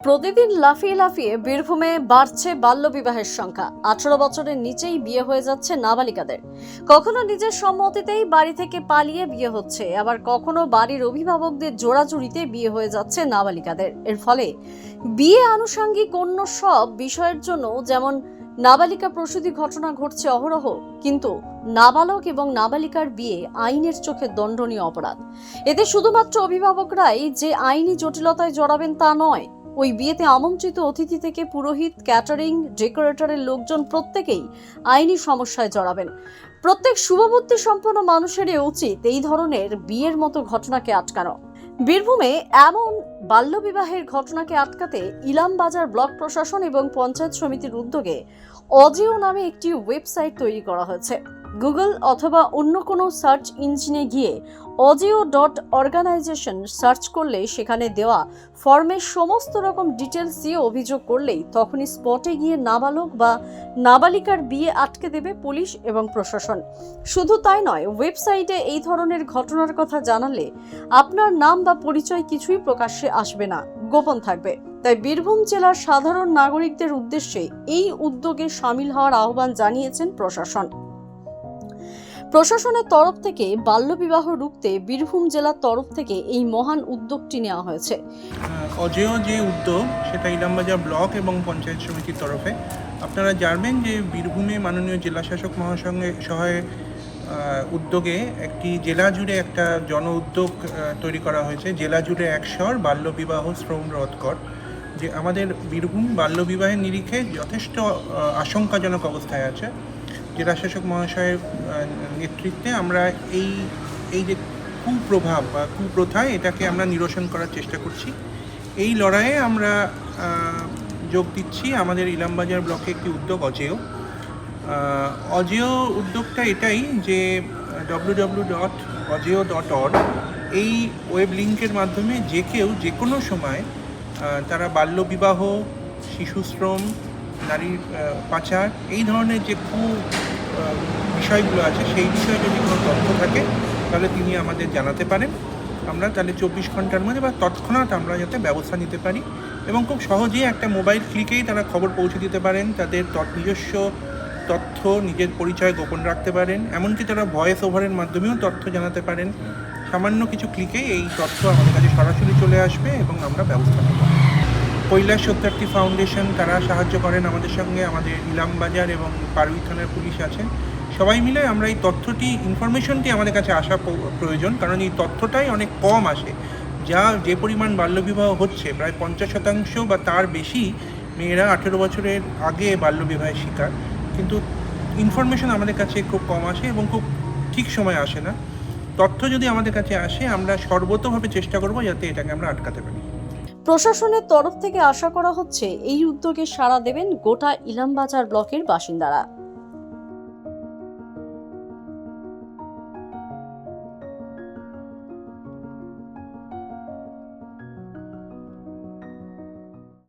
প্রতিদিন লাফিয়ে লাফিয়ে বীরভূমে বাড়ছে বাল্যবিবাহের সংখ্যা। আঠারো বছরের নিচেই বিয়ে হয়ে যাচ্ছে নাবালিকাদের। কখনো নিজের সম্মতিতেই বাড়ি থেকে পালিয়ে বিয়ে হচ্ছে, আবার কখনো বাড়ির অভিভাবকদের জোড়াজুড়িতে বিয়ে হয়ে যাচ্ছে নাবালিকাদের। এর ফলে বিয়ে আনুষঙ্গিক অন্য সব বিষয়ের জন্য যেমন নাবালিকা প্রসূতি ঘটনা ঘটছে অহরহ, কিন্তু নাবালক এবং নাবালিকার বিয়ে আইনের চোখে দণ্ডনীয় অপরাধ। এতে শুধুমাত্র অভিভাবকরাই যে আইনি জটিলতায় জড়াবেন তা নয় ওই বিয়েতে আমন্ত্রিত অতিথি থেকে পুরোহিত, ক্যাটারিং, ডেকোরেটরের লোকজন প্রত্যেকেই আইনি সমস্যায় জড়াবেন। প্রত্যেক শুভবুদ্ধি সম্পন্ন মানুষেরই উচিত এই ধরনের বিয়ের মতো ঘটনাকে আটকানো। বীরভূমে এমন বাল্যবিবাহের ঘটনাকে আটকাতে ইলামবাজার ব্লক প্রশাসন এবং পঞ্চায়েত সমিতির উদ্যোগে অজিও নামে একটি ওয়েবসাইট তৈরি করা হয়েছে। গুগল অথবা অন্য কোনো সার্চ ইঞ্জিনে গিয়ে অজিও ডট অর্গানাইজেশন সার্চ করলে সেখানে দেওয়া ফর্মের সমস্ত রকম ডিটেলস দিয়ে অভিযোগ করলেই তখনই স্পটে গিয়ে নাবালক বা নাবালিকার বিয়ে আটকে দেবে পুলিশ এবং প্রশাসন। শুধু তাই নয় ওয়েবসাইটে এই ধরনের ঘটনার কথা জানালে আপনার নাম বা পরিচয় কিছুই প্রকাশ্যে আসবে না, গোপন থাকবে। তাই বীরভূম জেলার সাধারণ নাগরিকদের উদ্দেশ্যে এই উদ্যোগে সামিল হওয়ার আহ্বান জানিয়েছেন প্রশাসন। প্রশাসনের তরফ থেকে বাল্যবিবাহ রুখতে বীরভূম জেলার তরফ থেকে এই মহান উদ্যোগটি নেওয়া হয়েছে। অজেয় যে উদ্যোগ, সেটা ইলামবাজার ব্লক এবং পঞ্চায়েত সমিতির তরফে। আপনারা জানবেন যে বীরভূমে মাননীয় জেলা শাসক মহাসঙ্গে সহায় উদ্যোগে একটি জেলা জুড়ে একটা জন উদ্যোগ তৈরি করা হয়েছে। জেলা জুড়ে একশর বাল্যবিবাহ শ্রম রোধ কর। যে আমাদের বীরভূম বাল্যবিবাহের নিরিখে যথেষ্ট আশঙ্কাজনক অবস্থায় আছে। জেলা শাসক মহাশয়ের নেতৃত্বে আমরা এই এই যে কুপ্রভাব বা কুপ্রথায় এটাকে আমরা নিরসন করার চেষ্টা করছি। এই লড়াইয়ে আমরা যোগ দিচ্ছি আমাদের ইলামবাজার ব্লকে একটি উদ্যোগ, অজেয়। অজেয় উদ্যোগটা এটাই যে W W dot Ajeyo dot এই ওয়েব লিঙ্কের মাধ্যমে যে কেউ যে কোনো সময় তারা বাল্যবিবাহ, শিশুশ্রম নারীর পাচার, এই ধরনের যে কু বিষয়গুলো আছে, সেই বিষয়ে যদি কোনো তথ্য থাকে, তাহলে তিনি আমাদের জানাতে পারেন। আমরা তাহলে চব্বিশ ঘণ্টার মধ্যে বা তৎক্ষণাৎ আমরা যাতে ব্যবস্থা নিতে পারি এবং খুব সহজেই একটা মোবাইল ক্লিকেই তারা খবর পৌঁছে দিতে পারেন, তাদের নিজস্ব তথ্য, নিজের পরিচয় গোপন রাখতে পারেন, এমনকি তারা ভয়েস ওভারের মাধ্যমেও তথ্য জানাতে পারেন। সামান্য কিছু ক্লিকেই এই তথ্য আমাদের কাছে সরাসরি চলে আসবে এবং আমরা ব্যবস্থা নেব। কৈলাস সত্যার্থী ফাউন্ডেশন, তারা সাহায্য করেন আমাদের সঙ্গে, আমাদের ইলামবাজার এবং পারুই থানার পুলিশ আছেন। সবাই মিলে আমরা এই তথ্যটি ইনফরমেশনটি আমাদের কাছে আসা প্রয়োজন, কারণ এই তথ্যটাই অনেক কম আসে। যা, যে পরিমাণ বাল্যবিবাহ হচ্ছে, প্রায় পঞ্চাশ শতাংশ বা তার বেশি মেয়েরা আঠেরো বছরের আগে বাল্যবিবাহের শিকার। কিন্তু ইনফরমেশন আমাদের কাছে খুব কম আসে এবং খুব ঠিক সময় আসে না। তথ্য যদি আমাদের কাছে আসে, আমরা সর্বতভাবে চেষ্টা করব যাতে এটাকে আমরা আটকাতে পারি। প্রশাসনের তরফ থেকে আশা করা হচ্ছে এই উদ্যোগে সাড়া দেবেন গোটা ইলামবাজার ব্লকের বাসিন্দারা।